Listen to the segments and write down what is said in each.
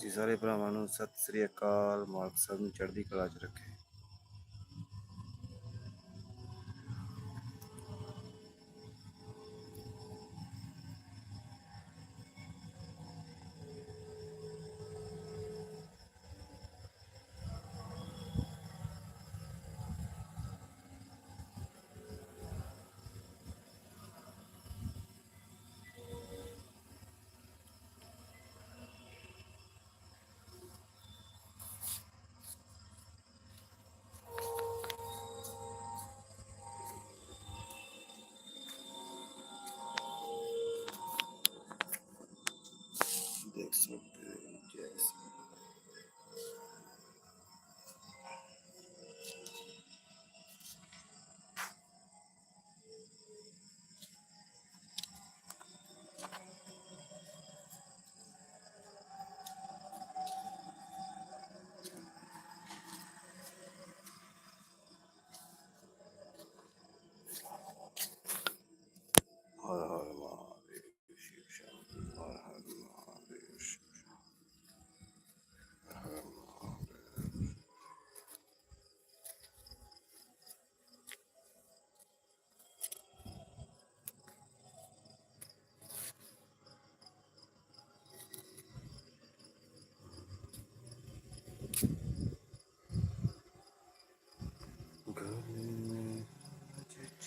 ਜੀ ਸਾਰੇ ਭਰਾਵਾਂ ਨੂੰ ਸਤਿ ਸ੍ਰੀ ਅਕਾਲ। ਮਾਲਕ ਸਾਹਿਬ ਨੂੰ ਚੜ੍ਹਦੀ ਕਲਾ 'ਚ ਰੱਖੇ।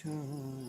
To.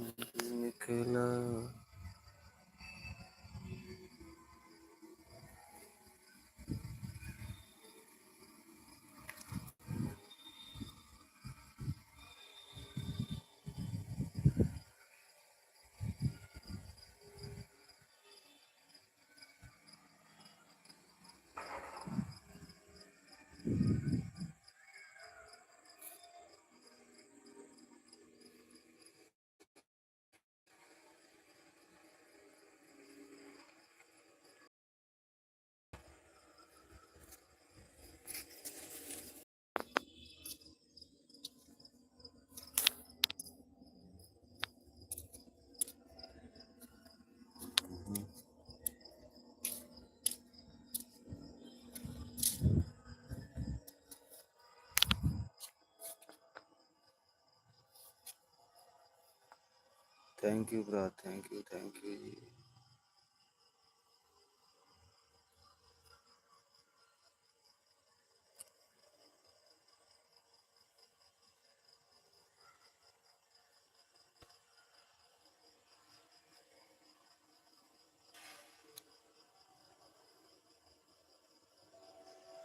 ਥੈਂਕ ਯੂ ਭਰਾ ਥੈਂਕ ਯੂ ਥੈਂਕ ਯੂ ਜੀ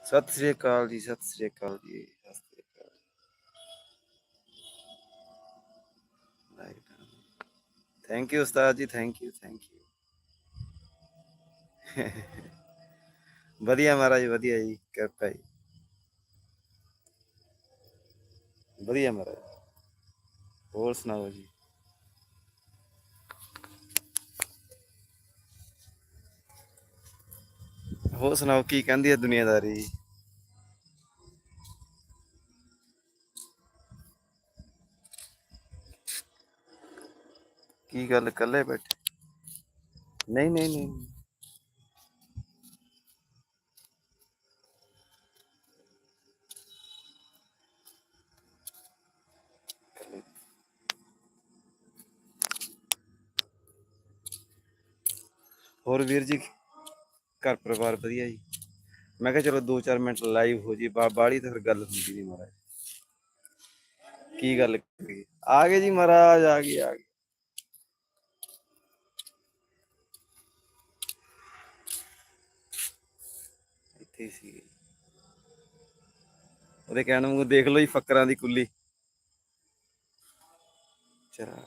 ਸਤਿ ਸ੍ਰੀ ਅਕਾਲ ਜੀ, ਸਤਿ ਸ੍ਰੀ ਅਕਾਲ ਜੀ। ਥੈਂਕ ਯੂ ਉਸਤਾਦ ਜੀ ਥੈਂਕ ਯੂ ਥੈਂਕ ਯੂ ਵਧੀਆ ਮਹਾਰਾਜ ਵਧੀਆ ਜੀ ਕਿਰਪਾ ਜੀ ਵਧੀਆ ਮਹਾਰਾਜ ਹੋਰ ਸੁਣਾਓ ਜੀ? ਹੋਰ ਸੁਣਾਓ, ਕੀ ਕਹਿੰਦੀ ਹੈ ਦੁਨੀਆਦਾਰੀ? ਕੀ ਗੱਲ ਇਕੱਲੇ ਬੈਠੇ ਨਹੀਂ ਨਹੀਂ ਨਹੀਂ ਇਕੱਲੇ। ਹੋਰ ਵੀਰ ਜੀ, ਘਰ ਪਰਿਵਾਰ ਵਧੀਆ ਜੀ? ਮੈਂ ਕਿਹਾ ਚਲੋ 2-4 ਮਿੰਟ ਲਾਈਵ ਹੋ ਜੀ, ਬਾ ਬਾੜੀ ਤਾਂ ਫਿਰ ਗੱਲ ਹੁੰਦੀ ਨਹੀਂ ਮਹਾਰਾਜ। ਕੀ ਗੱਲ ਕਰੀਏ? ਆ ਗਏ ਜੀ ਮਹਾਰਾਜ, ਆ ਗਏ ਆ ਗਏ ਇੱਥੇ ਹੀ ਸੀ ਉਹਦੇ ਕਹਿਣ ਨੂੰ ਦੇਖ ਲਓ ਜੀ ਫੱਕਰਾਂ ਦੀ ਕੁੱਲੀ। ਚਰਾ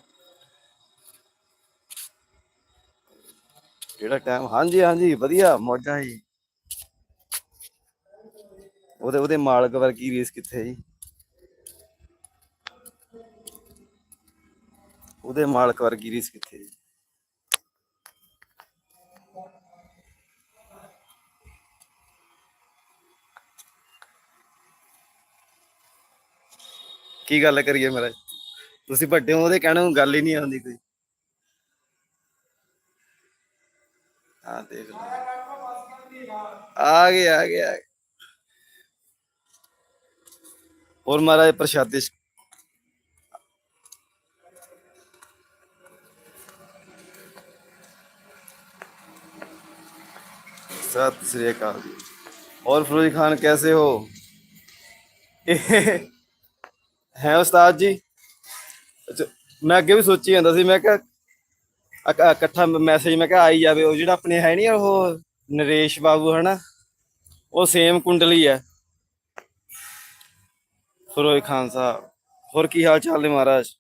ਜਿਹੜਾ ਟਾਈਮ ਹਾਂਜੀ ਹਾਂਜੀ, ਵਧੀਆ, ਮੌਜਾਂ ਜੀ। ਉਹਦੇ ਉਹਦੇ ਮਾਲਕ ਵਰਗੀ ਰੀਸ ਕਿੱਥੇ ਜੀ? ਉਹਦੇ ਮਾਲਕ ਵਰਗੀ ਰੀਸ ਕਿੱਥੇ ਜੀ? ਕੀ ਗੱਲ ਕਰੀਏ ਮਹਾਰਾਜ ਤੁਸੀਂ ਵੱਡੇ ਹੋ ਉਹਦੇ ਕਹਿਣ ਨੂੰ ਗੱਲ ਹੀ ਨਹੀਂ ਆਉਂਦੀ ਕੋਈ ਹਾਂ ਦੇਖ ਲਓ ਆ ਗਏ ਆ ਗਏ ਆ ਗਏ। ਹੋਰ ਮਹਾਰਾਜ ਪ੍ਰਸ਼ਾਦੇ ਛ- सत श्री अकाल जी और फिरोज खान कैसे हो ਹੈ ਉਸਤਾਦ ਜੀ। ਮੈਂ ਅੱਗੇ ਵੀ ਸੋਚੀ ਜਾਂਦਾ ਸੀ, ਮੈਂ ਕਿਹਾ ਇਕੱਠਾ ਮੈਸੇਜ ਮੈਂ ਕਿਹਾ ਆਈ ਜਾਵੇ, ਉਹ ਜਿਹੜਾ ਆਪਣੇ ਹੈ ਨਹੀਂ ਉਹ ਨਰੇਸ਼ ਬਾਬੂ ਹਨਾ, ਉਹ ਸੇਮ ਕੁੰਡਲੀ ਹੈ ਫਿਰੋਜ਼ ਖਾਨ ਸਾਹਿਬ, ਹੋਰ ਕੀ ਹਾਲ ਚਾਲ ਨੇ ਮਹਾਰਾਜ?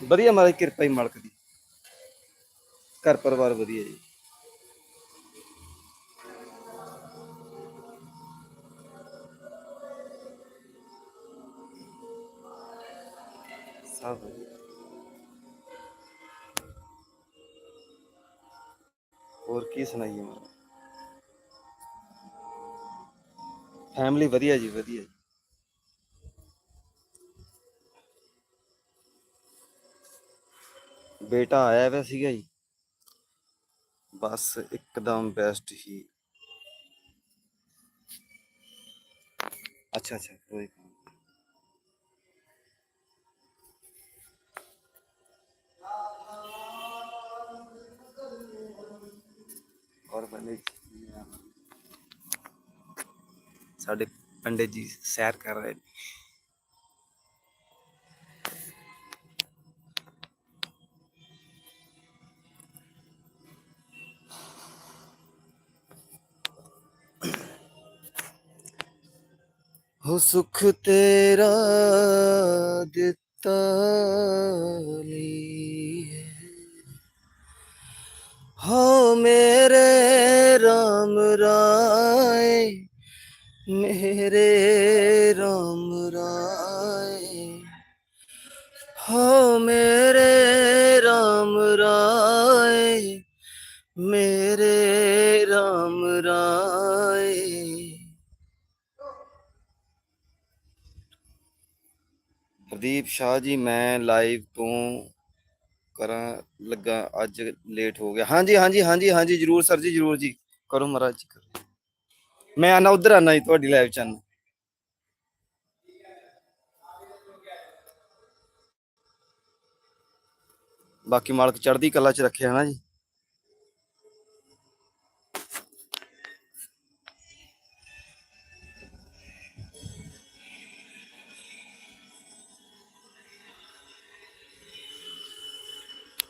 ਵਧੀਆ ਮਹਾਰਾਜ, ਕਿਰਪਾ ਹੀ ਮਾਲਕ ਦੀ। ਘਰ ਪਰਿਵਾਰ ਵਧੀਆ ਜੀ। ਸਭ ਵਧੀਆ ਹੋਰ ਕੀ ਸੁਣਾਈਏ ਮਹਾਰਾਜ ਫੈਮਿਲੀ ਵਧੀਆ ਜੀ ਵਧੀਆ ਜੀ ਬੇਟਾ ਆਇਆ ਵਾ ਸੀਗਾ ਜੀ ਬਸ ਇੱਕਦਮ ਬੈਸਟ ਹੀ ਅੱਛਾ ਅੱਛਾ ਕੋਈ ਸਾਡੇ ਪੰਡਿਤ ਜੀ ਸੈਰ ਕਰ ਰਹੇ ਨੇ। ਹੋ ਸੁਖ ਤੇਰਾ ਦਿੱਤਾ ਲੀਏ। ਹੋ ਮੇਰੇ RAM ਰਾਏ ਮੇਰੇ RAM ਰਾਏ। ਹੋ ਮੇਰੇ RAM ਰਾਏ, ਮੇਰੇ RAM ਰਾਏ। ਹਰਦੀਪ ਸ਼ਾਹ ਜੀ, ਮੈਂ ਲਾਈਵ ਤੋਂ ਕਰਾਂ ਲੱਗਾ, ਅੱਜ ਲੇਟ ਹੋ ਗਿਆ। ਹਾਂਜੀ ਹਾਂਜੀ ਹਾਂਜੀ ਹਾਂਜੀ, ਜਰੂਰ ਸਰ ਜੀ, ਜਰੂਰ ਜੀ। ਕਰੋ ਮਹਾਰਾਜ ਜੀ, ਕਰੋ। ਮੈਂ ਆਣਾ ਉਧਰ ਆਣਾ ਜੀ ਤੁਹਾਡੀ ਲਾਈਵ ਚ ਆਉਣਾ ਬਾਕੀ ਮਾਲਕ ਚੜ੍ਹਦੀ ਕਲਾ ਚ ਰੱਖਿਆ ਨਾ ਜੀ।